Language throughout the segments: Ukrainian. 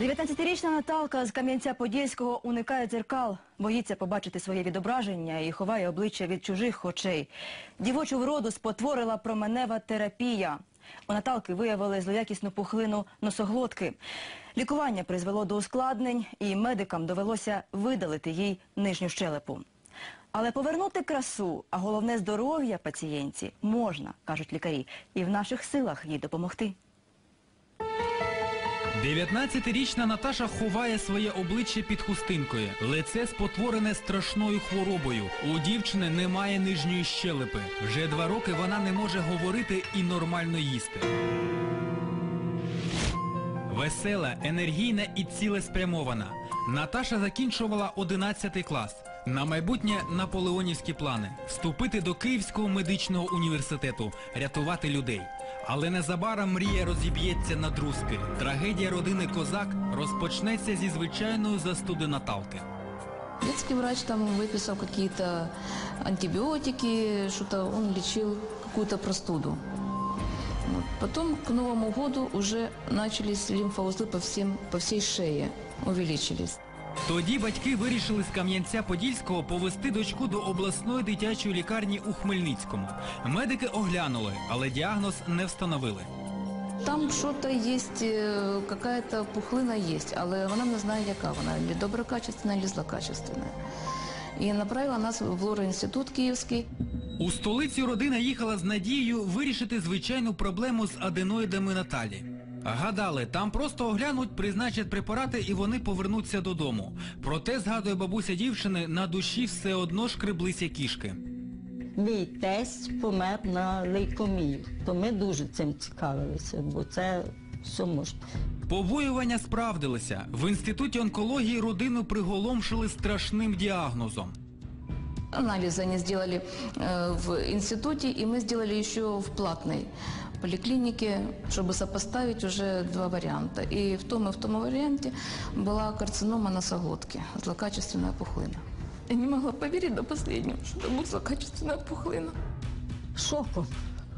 19-річна Наталка з Кам'янця-Подільського уникає дзеркал, боїться побачити своє відображення і ховає обличчя від чужих очей. Дівочу вроду спотворила променева терапія. У Наталки виявили злоякісну пухлину носоглотки. Лікування призвело до ускладнень, і медикам довелося видалити їй нижню щелепу. Але повернути красу, а головне здоров'я пацієнтці можна, кажуть лікарі, і в наших силах їй допомогти. 19-річна Наташа ховає своє обличчя під хустинкою. Лице спотворене страшною хворобою. У дівчини немає нижньої щелепи. Вже два роки вона не може говорити і нормально їсти. Весела, енергійна і цілеспрямована. Наташа закінчувала 11 клас. На майбутнє наполеонівські плани вступити до Київського медичного університету, рятувати людей. Але незабаром мрія розіб'ється на друзки. Трагедія родини Козак розпочнеться зі звичайної застуди Наталки. Детский врач там выписал какие-то антибиотики, что-то он простуду. Вот. Потом к Новому году уже начались лимфоузлы по, всем, по всей увеличились. Тоді батьки вирішили з Кам'янця-Подільського повести дочку до обласної дитячої лікарні у Хмельницькому. Медики оглянули, але діагноз не встановили. Там что-то есть, э, пухлина есть, але вона не знає, яка вона, доброкачественна, чи злокачественна. І направила нас в лор-інститут київський. У столицю родина їхала з надією вирішити звичайну проблему з аденоїдами Наталі. Гадали, там просто оглянуть, призначать препарати і вони повернуться додому. Проте, згадує бабуся дівчини, на душі все одно шкреблися кішки. Мій тесть помер на лейкомію, то ми дуже цим цікавилися, бо це все можна. Побоювання справдилися. В інституті онкології родину приголомшили страшним діагнозом. Анализы они сделали э, в институте, и мы сделали еще в платной поликлинике, чтобы сопоставить уже два варианта. И в том и в том варианте была карцинома носоглотки, злокачественная пухлина. Я не могла поверить до последнего, что это будет злокачественная пухлина. Шоком,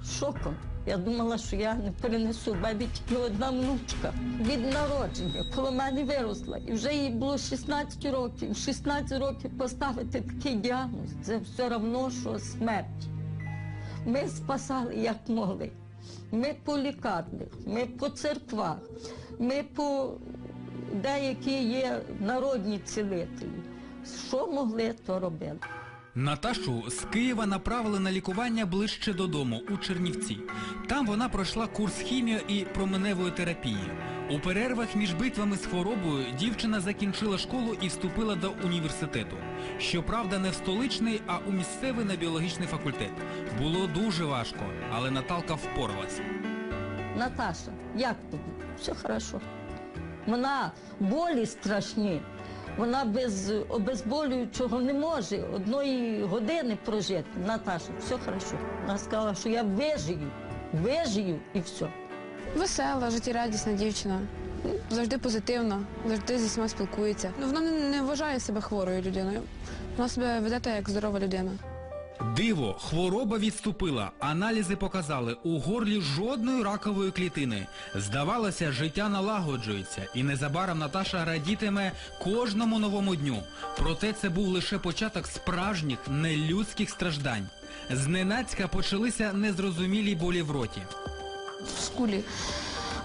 шоком. Я думала, що я не перенесу. Бабі тільки одна внучка від народження, коло мене виросла. І вже їй було 16 років. В 16 років поставити такий діагноз. Це все одно, що смерть. Ми спасали як могли. Ми по лікарнях, ми по церквах, ми по деякі є народні цілителі. Що могли, то робили. Наташу з Києва направили на лікування ближче додому у Чернівці. Там вона пройшла курс хіміо і променевої терапії. У перервах між битвами з хворобою дівчина закінчила школу і вступила до університету. Щоправда, не в столичний, а у місцевий на біологічний факультет. Було дуже важко, але Наталка впоралась. Наташа, як тобі? Все хорошо. Вона болі страшні. Вона без обезболюючого не може одної години прожити. Наташа, все хорошо. Вона сказала, що я вижию, вижию і все. Весела, життєрадісна дівчина. Завжди позитивна, завжди зі всіма спілкується. Ну, вона не, вважає себе хворою людиною. Вона себе веде так, як здорова людина. Диво, хвороба відступила. Аналізи показали, у горлі жодної ракової клітини. Здавалося, життя налагоджується, і незабаром Наташа радітиме кожному новому дню. Проте це був лише початок справжніх нелюдських страждань. Зненацька почалися незрозумілі болі в роті. В скулі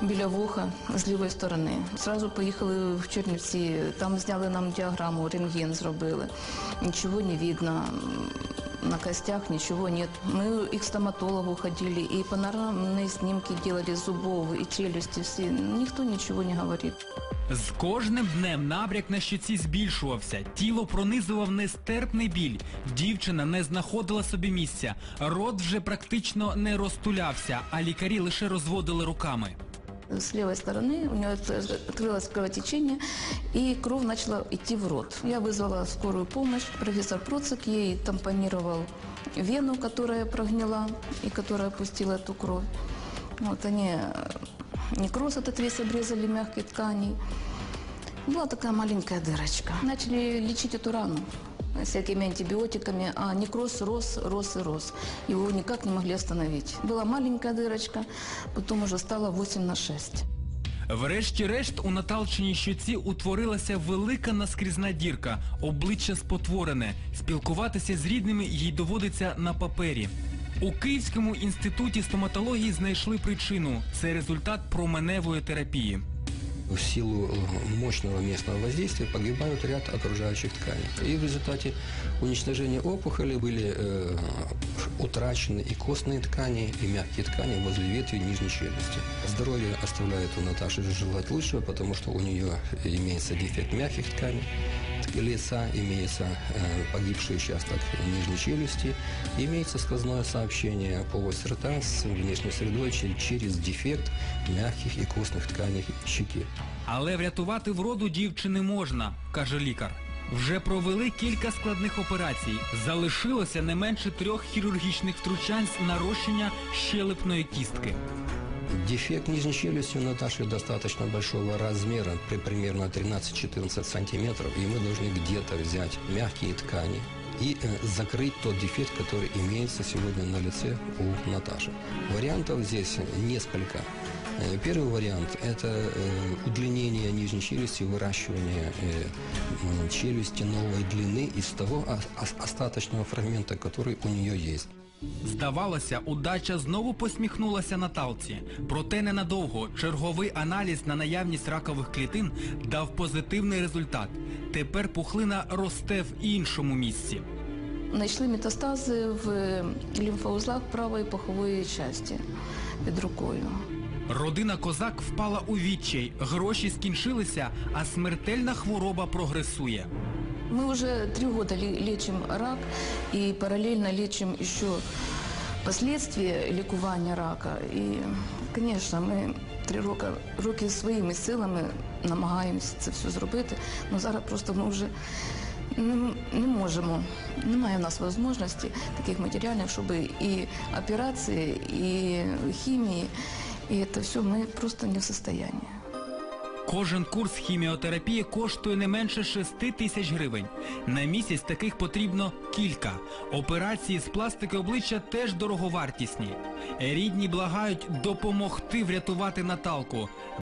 біля вуха з лівої сторони. Зразу поїхали в Чернівці, там зняли нам діаграму, рентген зробили. Нічого не видно. На костях ничего нет. Мы и к стоматологу ходили, и панорамные снимки делали зубов, и челюсти все. Никто ничего не говорит. З кожним днем набряк на щоці збільшувався, тіло пронизував нестерпний біль. Дівчина не знаходила собі місця. Рот вже практично не розтулявся, а лікарі лише розводили руками. С левой стороны у нее открылось кровотечение, и кровь начала идти в рот. Я вызвала скорую помощь. Профессор Процик ей тампонировал вену, которая прогнила и которая пустила эту кровь. Вот они э, некроз этот весь обрезали мягкой тканей. Была такая маленькая дырочка. Начали лечить эту рану всякими антибиотиками, а некроз рос, рос и рос. Его никак не могли остановить. Была маленькая дырочка, потом уже стало 8 на 6. Врешті-решт у Наталчиній щоці утворилася велика наскрізна дірка, обличчя спотворене. Спілкуватися з рідними їй доводиться на папері. У Київському інституті стоматології знайшли причину. Це результат променевої терапії В силу э, мощного местного воздействия погибают ряд окружающих тканей. И в результате уничтожения опухоли были э, утрачены и костные ткани, и мягкие ткани возле ветви нижней челюсти. Здоровье оставляет у Наташи желать лучшего, потому что у нее имеется дефект мягких тканей лица, имеется э, погибший участок нижней челюсти, имеется сквозное сообщение полости рта с внешней средой через дефект мягких и костных тканей щеки. Але врятувати вроду дівчини можна, каже лікар. Вже провели кілька складних операцій. Залишилося не менше трьох хірургічних втручань з нарощення щелепної кістки. Дефект нижней челюсти у Наташи достаточно большого размера, при примерно 13-14 сантиметров, и мы должны где-то взять мягкие ткани и э, закрыть тот дефект, который имеется сегодня на лице у Наташи. Вариантов здесь несколько. Э, Первый вариант – это э, удлинение нижней челюсти, выращивание челюсти новой длины из того ос- ос- остаточного фрагмента, который у нее есть. Здавалося, удача знову посміхнулася Наталці. Проте ненадовго черговий аналіз на наявність ракових клітин дав позитивний результат. Тепер пухлина росте в іншому місці. Знайшли метастази в лімфоузлах правої пахової частини під рукою. Родина козак впала у відчай, гроші скінчилися, а смертельна хвороба прогресує. Мы уже три года ле- лечим рак и параллельно лечим еще последствия лікування рака. І, звісно, ми три роки, роки своїми силами намагаємося це все зробити. але зараз просто ми вже не, не можемо. Немає в нас можливості таких матеріалів, щоб і операції, і хімії, і це все ми просто не в состоянии. Кожен курс хіміотерапії коштує не менше 6 тисяч гривень. На місяць таких потрібно кілька. Операції з пластики обличчя теж дороговартісні. Рідні благають допомогти врятувати Наталку.